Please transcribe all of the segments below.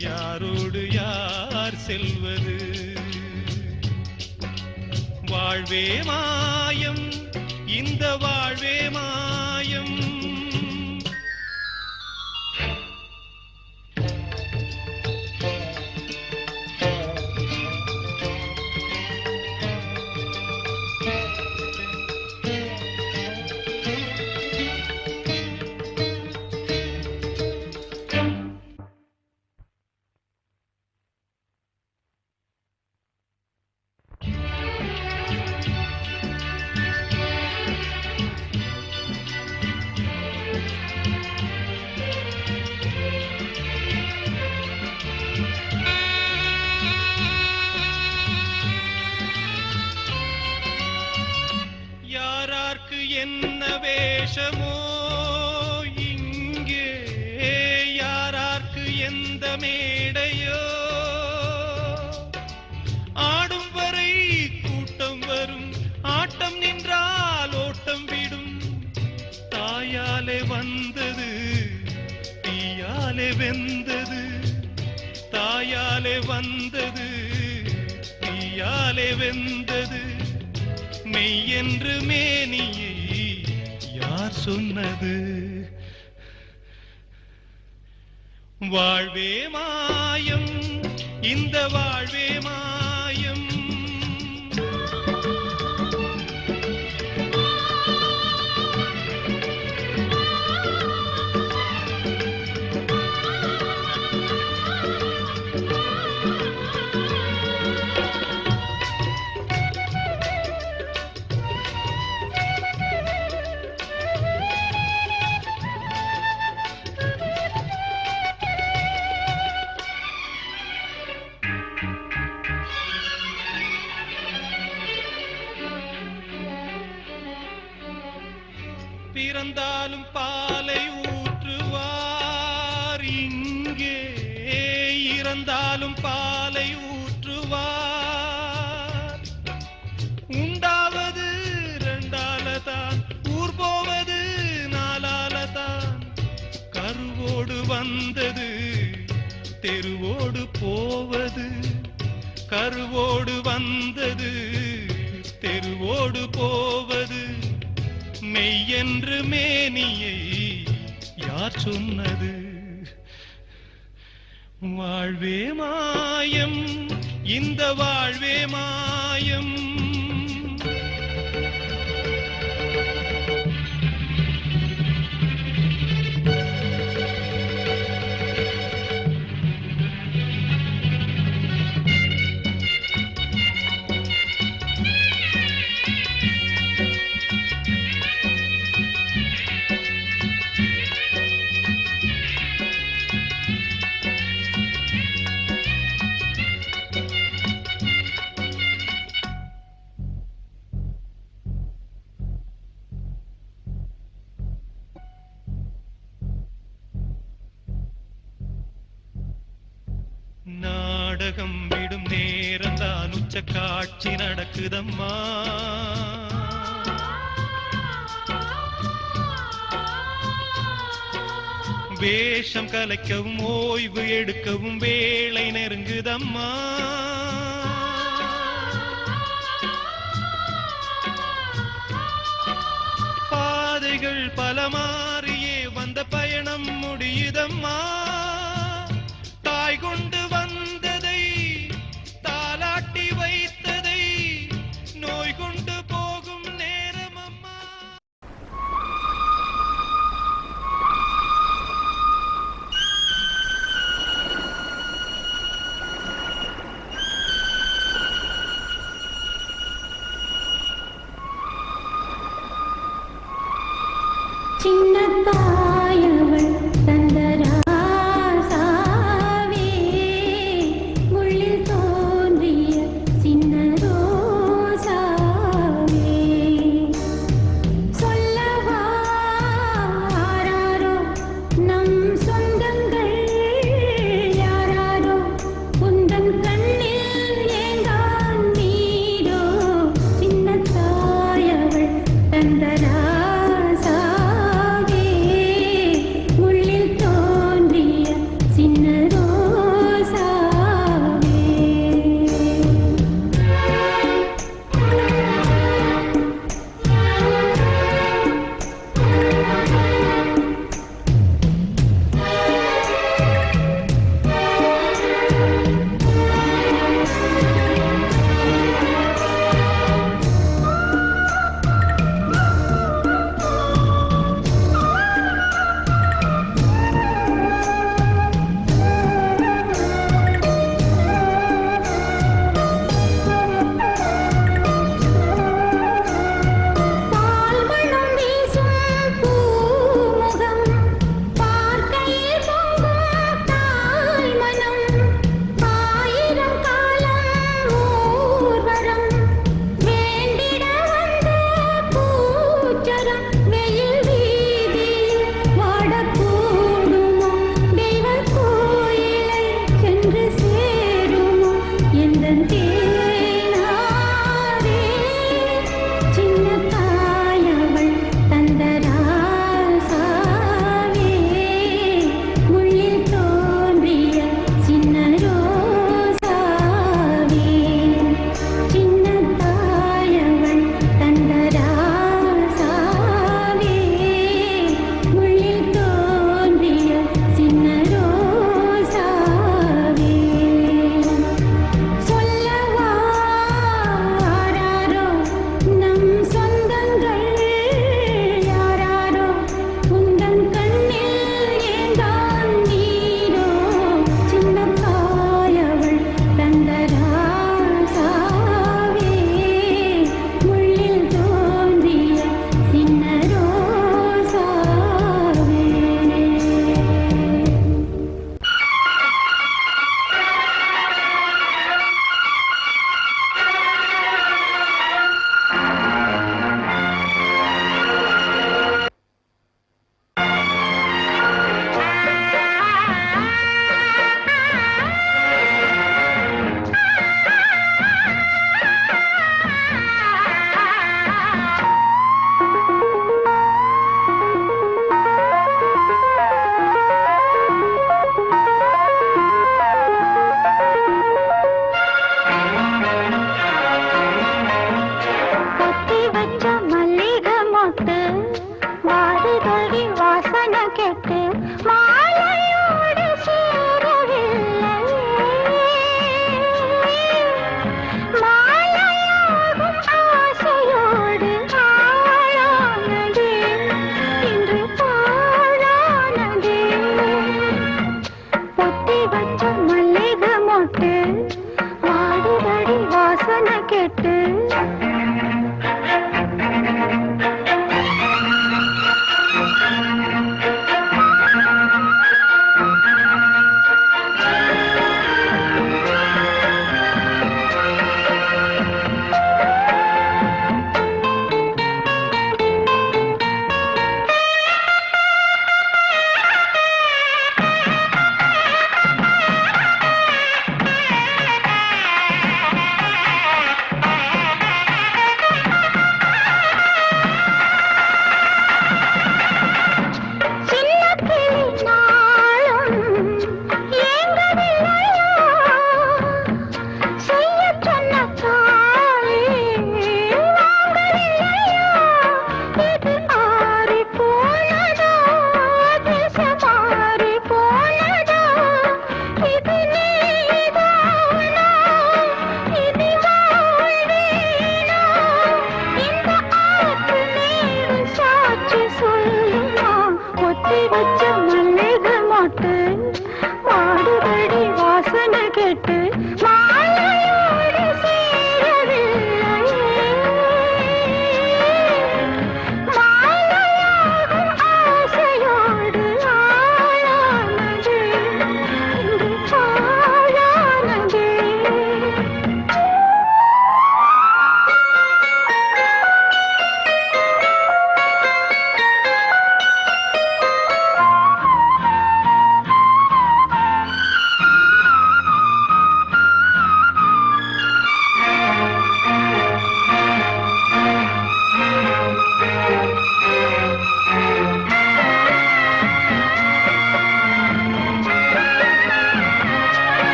யாரோடு யார் செல்வது? வாழ்வே மாயம் இந்த வாழ்வே மாயம். என்ன வேஷமோ இங்கே? யாரார்க்கு எந்த மேடையோ? ஆடும் வரை கூட்டம் வரும் ஆட்டம் நின்றால் ஓட்டம் விடும். தாயாலே வந்தது தீயாலே வெந்தது. தாயாலே வந்தது தீயாலே வெந்தது. மெய் என்று மேனியை யார் சொன்னது? வாழ்வே மாயம். இந்த வாழ்வே மாயம் பிறந்தாலும் பாலை ஊற்றுவார். இங்கே இறந்தாலும் பாலை ஊற்றுவார். உண்டாவது ரெண்டால தான் ஊர் போவது நாலால தான் கருவோடு வந்தது தெருவோடு போவது. கருவோடு வந்தது தெருவோடு போவது. மெய்யென்று மேனியை யார் சொன்னது? வாழ்வே மாயம் இந்த வாழ்வே மாயம். தான் காட்சி நடக்குதம்மா. வேஷம் கலைக்கவும் ஓய்வு எடுக்கவும் வேலை நெருங்குதம்மா. பாதைகள் பல மாறியே வந்த பயணம் முடியுதம்மா. தாய் கொண்டு வச்சு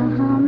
uh-huh.